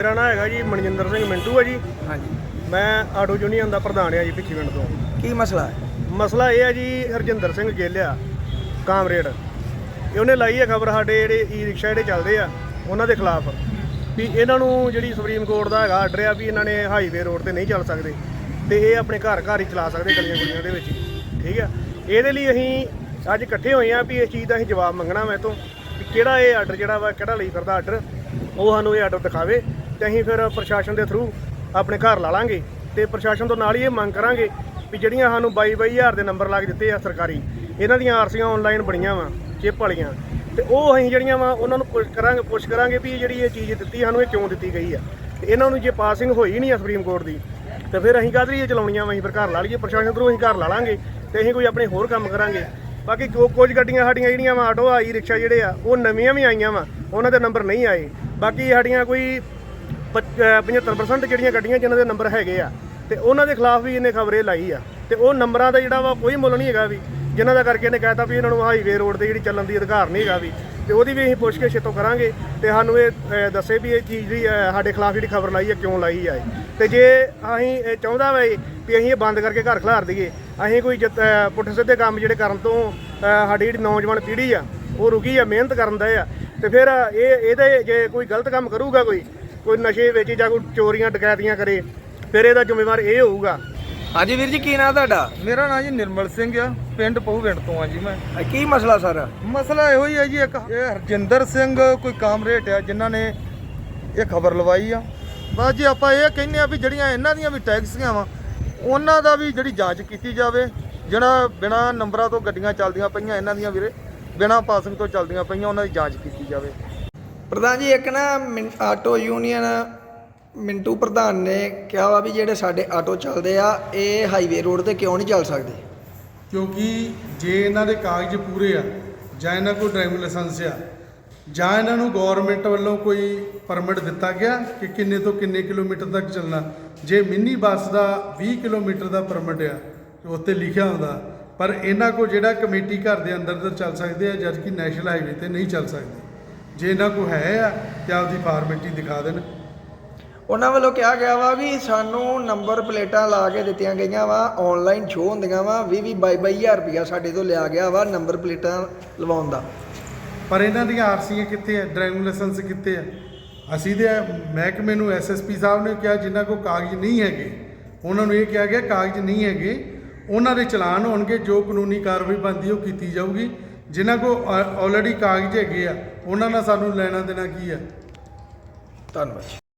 ਮੇਰਾ ਨਾਮ ਹੈਗਾ ਜੀ ਮਨਜਿੰਦਰ ਸਿੰਘ ਮਿੰਟੂ ਹੈ ਜੀ। ਹਾਂਜੀ। ਮੈਂ ਆਟੋ ਯੂਨੀਅਨ ਦਾ ਪ੍ਰਧਾਨ ਹਾਂ ਜੀ ਭਿੱਖੀ ਪਿੰਡ ਤੋਂ। ਕੀ ਮਸਲਾ ਹੈ? ਮਸਲਾ ਇਹ ਹੈ ਜੀ ਹਰਜਿੰਦਰ ਸਿੰਘ ਗੇਲਿਆ ਕਾਮਰੇਡ। ਇਹ ਉਹਨੇ ਲਾਈ ਹੈ ਖਬਰ ਸਾਡੇ ਜਿਹੜੇ ਈ ਰਿਕਸ਼ਾ ਜਿਹੜੇ ਚੱਲਦੇ ਆ ਉਹਨਾਂ ਦੇ ਖਿਲਾਫ। ਵੀ ਇਹਨਾਂ ਨੂੰ ਜਿਹੜੀ ਸੁਪਰੀਮ ਕੋਰਟ ਦਾ ਹੈਗਾ ਆਰਡਰ ਆ ਵੀ ਇਹਨਾਂ ਨੇ ਹਾਈਵੇ ਰੋਡ ਤੇ ਨਹੀਂ ਚੱਲ ਸਕਦੇ ਤੇ ਇਹ ਆਪਣੇ ਘਰ ਘਰ ਹੀ ਚਲਾ ਸਕਦੇ ਗਲੀਆਂ ਗੁਲੀਆਂ ਦੇ ਵਿੱਚ। ਠੀਕ ਆ? ਇਹਦੇ ਲਈ ਅਸੀਂ ਅੱਜ ਇਕੱਠੇ ਹੋਏ ਆ ਵੀ ਇਸ ਚੀਜ਼ ਦਾ ਅਸੀਂ ਜਵਾਬ ਮੰਗਣਾ ਮੈਂ ਤੋਂ ਕਿਹੜਾ ਇਹ ਆਰਡਰ ਜਿਹੜਾ ਵਾ ਕਿਹੜਾ ਲਈ ਫਿਰਦਾ ਆਰਡਰ ਉਹ ਸਾਨੂੰ ਇਹ ਆਰਡਰ ਦਿਖਾਵੇ। ਤੇ ਅਸੀਂ ਫਿਰ ਪ੍ਰਸ਼ਾਸਨ ਦੇ ਥਰੂ ਆਪਣੇ ਘਰ ਲਾ ਲਾਂਗੇ ਤੇ ਪ੍ਰਸ਼ਾਸਨ ਤੋਂ ਨਾਲ ਹੀ ਇਹ ਮੰਗ ਕਰਾਂਗੇ ਵੀ ਜਿਹੜੀਆਂ ਸਾਨੂੰ 22 22000 ਦੇ ਨੰਬਰ ਲਾ ਕੇ ਦਿੱਤੇ ਆ ਸਰਕਾਰੀ, ਇਹਨਾਂ ਦੀਆਂ ਆਰਸੀਆਂ ਆਨਲਾਈਨ ਬਣੀਆਂ ਵਾ, ਚਿੱਪ ਵਾਲੀਆਂ। ਤੇ ਉਹ ਅਸੀਂ ਜਿਹੜੀਆਂ ਵਾ, ਉਹਨਾਂ ਨੂੰ ਪੁੱਛ ਕਰਾਂਗੇ ਪੁੱਛ ਕਰਾਂਗੇ ਵੀ ਇਹ ਜਿਹੜੀ ਇਹ ਚੀਜ਼ ਦਿੱਤੀ, ਸਾਨੂੰ ਇਹ ਕਿਉਂ ਦਿੱਤੀ ਗਈ ਆ? ਤੇ ਇਹਨਾਂ ਨੂੰ ਜੇ ਪਾਸਿੰਗ ਹੋਈ ਨਹੀਂ ਆ ਸੁਪਰੀਮ ਕੋਰਟ ਦੀ, ਤੇ ਫਿਰ ਅਸੀਂ ਕਾਹਦੇ ਇਹ ਚਲਾਉਣੀਆਂ ਵਾ? ਅਸੀਂ ਫਿਰ ਘਰ ਲਾ ਲਈਏ, ਪ੍ਰਸ਼ਾਸਨ ਥਰੂ ਅਸੀਂ ਘਰ ਲਾ ਲਾਂਗੇ ਤੇ ਅਸੀਂ ਕੋਈ ਆਪਣੇ ਹੋਰ ਕੰਮ ਕਰਾਂਗੇ। ਬਾਕੀ ਕੋ- ਕੁਝ ਗੱਡੀਆਂ ਸਾਡੀਆਂ ਜਿਹੜੀਆਂ ਵਾ, ਆਟੋ ਆ ਈ ਰਿਕਸ਼ਾ ਜਿਹੜੇ ਆ, ਉਹ ਨਵੀਆਂ ਵੀ ਆਈਆਂ ਵਾ, ਉਹਨਾਂ ਦੇ ਨੰਬਰ ਨਹੀਂ ਆਏ। ਬਾਕੀ ਸਾਡੀਆਂ ਕੋਈ 75% ਜਿਹੜੀਆਂ ਗੱਡੀਆਂ ਜਿਨ੍ਹਾਂ ਦੇ ਨੰਬਰ ਹੈਗੇ ਆ ਤੇ ਉਹਨਾਂ ਦੇ ਖਿਲਾਫ ਵੀ ਇਹਨੇ ਖਬਰੇ ਲਾਈ ਆ ਤੇ ਉਹ ਨੰਬਰਾਂ ਦਾ ਜਿਹੜਾ ਵਾ ਕੋਈ ਮੁੱਲ ਨਹੀਂ ਹੈਗਾ ਵੀ ਜਿਨ੍ਹਾਂ ਦਾ ਕਰਕੇ ਇਹਨੇ ਕਹਿਤਾ ਵੀ ਇਹਨਾਂ ਨੂੰ ਹਾਈਵੇ ਰੋਡ ਤੇ ਜਿਹੜੀ ਚੱਲਣ ਦੀ ਅਧਿਕਾਰ ਨਹੀਂ ਹੈਗਾ ਵੀ ਤੇ ਉਹਦੀ ਵੀ ਅਸੀਂ ਪੁੱਛ ਕੇ ਛੇਤੋਂ ਕਰਾਂਗੇ ਤੇ ਸਾਨੂੰ ਇਹ ਦੱਸੇ ਵੀ ਇਹ ਚੀਜ਼ ਜਿਹੜੀ ਸਾਡੇ ਖਿਲਾਫ ਜਿਹੜੀ ਖਬਰ ਲਾਈ ਹੈ ਕਿਉਂ ਲਾਈ ਆ ਇਹ। ਤੇ ਜੇ ਅਸੀਂ ਇਹ ਚਾਹੁੰਦਾ ਵਾ ਇਹ ਵੀ ਅਸੀਂ ਇਹ ਬੰਦ ਕਰਕੇ ਘਰ ਖਿਲਾਰ ਦਈਏ ਅਸੀਂ ਕੋਈ ਜਿੱਤ- ਅਹ, ਪੁੱਠੇ ਸਿੱਧੇ ਕੰਮ ਜਿਹੜੇ ਕਰਨ ਤੋਂ ਸਾਡੀ ਜਿਹੜੀ ਨੌਜਵਾਨ ਪੀੜ੍ਹੀ ਆ ਉਹ ਰੁਕੀ ਆ ਮਿਹਨਤ ਕਰਨ ਦਾ ਆ ਤੇ ਫਿਰ ਇਹ ਇਹਦੇ ਜੇ ਕੋਈ ਗਲਤ ਕੰਮ ਕਰੂਗਾ ਕੋਈ ਕੋਈ ਨਸ਼ੇ ਵੇਚੇ ਜਾਂ ਕੋਈ ਚੋਰੀਆਂ ਡਕੈਤੀਆਂ ਕਰੇ ਫਿਰ ਇਹਦਾ ਜ਼ਿੰਮੇਵਾਰ ਇਹ ਹੋਊਗਾ। ਹਾਂਜੀ ਵੀਰ ਜੀ ਕੀ ਨਾਂ ਤੁਹਾਡਾ? ਮੇਰਾ ਨਾਂ ਜੀ ਨਿਰਮਲ ਸਿੰਘ ਆ ਪਿੰਡ ਪਹੂਵਿੰਡ ਤੋਂ ਆ ਜੀ ਮੈਂ। ਅ, ਕੀ ਮਸਲਾ ਸਰ? ਮਸਲਾ ਇਹੋ ਹੀ ਹੈ ਜੀ ਇੱਕ ਇਹ ਹਰਜਿੰਦਰ ਸਿੰਘ ਕੋਈ ਕਾਮਰੇਟ ਆ ਜਿਨ੍ਹਾਂ ਨੇ ਇਹ ਖਬਰ ਲਵਾਈ ਆ। ਬਸ ਜੀ ਆਪਾਂ ਇਹ ਕਹਿੰਦੇ ਆ ਵੀ ਜਿਹੜੀਆਂ ਇਹਨਾਂ ਦੀਆਂ ਵੀ ਟੈਕਸੀਆਂ ਵਾ ਉਹਨਾਂ ਦਾ ਵੀ ਜਿਹੜੀ ਜਾਂਚ ਕੀਤੀ ਜਾਵੇ ਜਿਹੜਾ ਬਿਨਾ ਨੰਬਰਾਂ ਤੋਂ ਗੱਡੀਆਂ ਚੱਲਦੀਆਂ ਪਈਆਂ ਇਹਨਾਂ ਦੀਆਂ ਵੀਰੇ ਬਿਨਾ ਪਾਸਿੰਗ ਤੋਂ ਚੱਲਦੀਆਂ ਪਈਆਂ ਉਹਨਾਂ ਦੀ ਜਾਂਚ ਕੀਤੀ ਜਾਵੇ। ਪ੍ਰਧਾਨ ਜੀ, ਇੱਕ ਨਾ ਮਿੰ- ਆਟੋ ਯੂਨੀਅਨ ਮਿੰਟੂ ਪ੍ਰਧਾਨ ਨੇ ਕਿਹਾ ਵਾ ਵੀ ਜਿਹੜੇ ਸਾਡੇ ਆਟੋ ਚੱਲਦੇ ਆ, ਇਹ ਹਾਈਵੇ ਰੋਡ ਤੇ ਕਿਉਂ ਨਹੀਂ ਚੱਲ ਸਕਦੇ? ਕਿਉਂਕਿ ਜੇ ਇਹਨਾਂ ਦੇ ਕਾਗਜ਼ ਪੂਰੇ ਆ, ਜਾਂ ਇਹਨਾਂ ਕੋਲ ਡਰਾਈਵਿੰਗ ਲਾਇਸੈਂਸ ਆ, ਜਾਂ ਇਹਨਾਂ ਨੂੰ ਗਵਰਨਮੈਂਟ ਵੱਲੋਂ ਕੋਈ ਪਰਮਿਟ ਦਿੱਤਾ ਗਿਆ ਕਿ ਕਿੰਨੇ ਤੋਂ ਕਿੰਨੇ ਕਿਲੋਮੀਟਰ ਤੱਕ ਚੱਲਣਾ, ਜੇ ਮਿੰਨੀ ਬੱਸ ਦਾ 20 ਕਿਲੋਮੀਟਰ ਦਾ ਪਰਮਿਟ ਆ, ਤੇ ਉੱਤੇ ਲਿਖਿਆ ਹੁੰਦਾ, ਪਰ ਇਹਨਾਂ ਕੋਲ ਜਿਹੜਾ ਕਮੇਟੀ ਘਰ ਦੇ ਅੰਦਰ ਅੰਦਰ ਚੱਲ ਸਕਦੇ ਆ, ਜਦਕਿ ਨੈਸ਼ਨਲ ਹਾਈਵੇ ਤੇ ਨਹੀਂ ਚੱਲ ਸਕਦੇ। ਜੇ ਇਹਨਾਂ ਕੋਲ ਹੈ ਆ ਤੇ ਆਪਦੀ ਫਾਰਮੈਲਿਟੀ ਦਿਖਾ ਦੇਣ। ਉਹਨਾਂ ਵੱਲੋਂ ਕਿਹਾ ਗਿਆ ਵਾ ਵੀ ਸਾਨੂੰ ਨੰਬਰ ਪਲੇਟਾਂ ਲਾ ਕੇ ਦਿੱਤੀਆਂ ਗਈਆਂ ਵਾ ਆਨਲਾਈਨ ਸ਼ੋਅ ਹੁੰਦੀਆਂ ਵਾ 20 20 22 22000 ਰੁਪਇਆ ਸਾਡੇ ਤੋਂ ਲਿਆ ਗਿਆ ਵਾ ਨੰਬਰ ਪਲੇਟਾਂ ਲਵਾਉਣ ਦਾ। ਪਰ ਇਹਨਾਂ ਦੀਆਂ ਆਰਸੀਆਂ ਕਿੱਥੇ ਆ? ਡਰਾਈਵਿੰਗ ਲਾਇਸੈਂਸ ਕਿੱਥੇ ਆ? ਅਸੀਂ ਦੇ ਮਹਿਕਮੇ ਨੂੰ ਐਸਐਸਪੀ ਸਾਹਿਬ ਨੇ ਕਿਹਾ ਜਿਨ੍ਹਾਂ ਕੋਲ ਕਾਗਜ਼ ਨਹੀਂ ਹੈਗੇ ਉਹਨਾਂ ਨੂੰ ਇਹ ਕਿਹਾ ਗਿਆ ਕਾਗਜ਼ ਨਹੀਂ ਹੈਗੇ ਉਹਨਾਂ ਦੇ ਚਲਾਨ ਹੋਣਗੇ ਜੋ ਕਾਨੂੰਨੀ ਕਾਰਵਾਈ ਬਣਦੀ ਉਹ ਕੀਤੀ ਜਾਊਗੀ। ਜਿਨ੍ਹਾਂ ਕੋਲ ਆਲਰੇਡੀ ਕਾਗਜ਼ ਹੈਗੇ ਆ ਉਹਨਾਂ ਨਾਲ ਸਾਨੂੰ ਲੈਣਾ ਦੇਣਾ ਕੀ ਆ? ਧੰਨਵਾਦ